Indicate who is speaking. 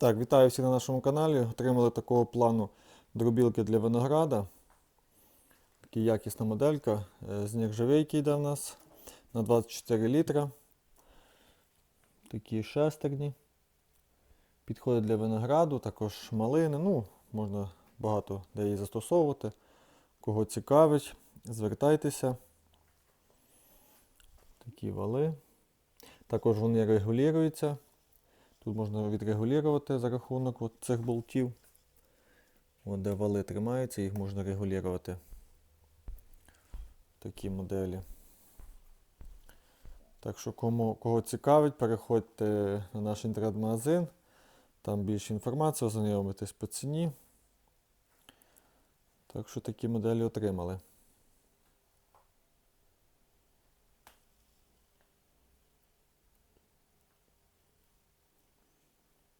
Speaker 1: Так, вітаю всіх на нашому каналі. Отримали такого плану дробілки для винограда. Така якісна моделька. Е, З нержавейки йде в нас на 24 літра. Такі шестерні. Підходить для винограду, також малини. Ну, можна багато де її застосовувати. Кого цікавить, звертайтеся. Такі вали. Також вони регулюються. Тут можна відрегулювати за рахунок от цих болтів. От де вали тримаються, їх можна регулювати. Такі моделі. Так що, кому, кого цікавить, переходьте на наш інтернет-магазин. Там більше інформації, ознайомитесь по ціні. Так що такі моделі отримали.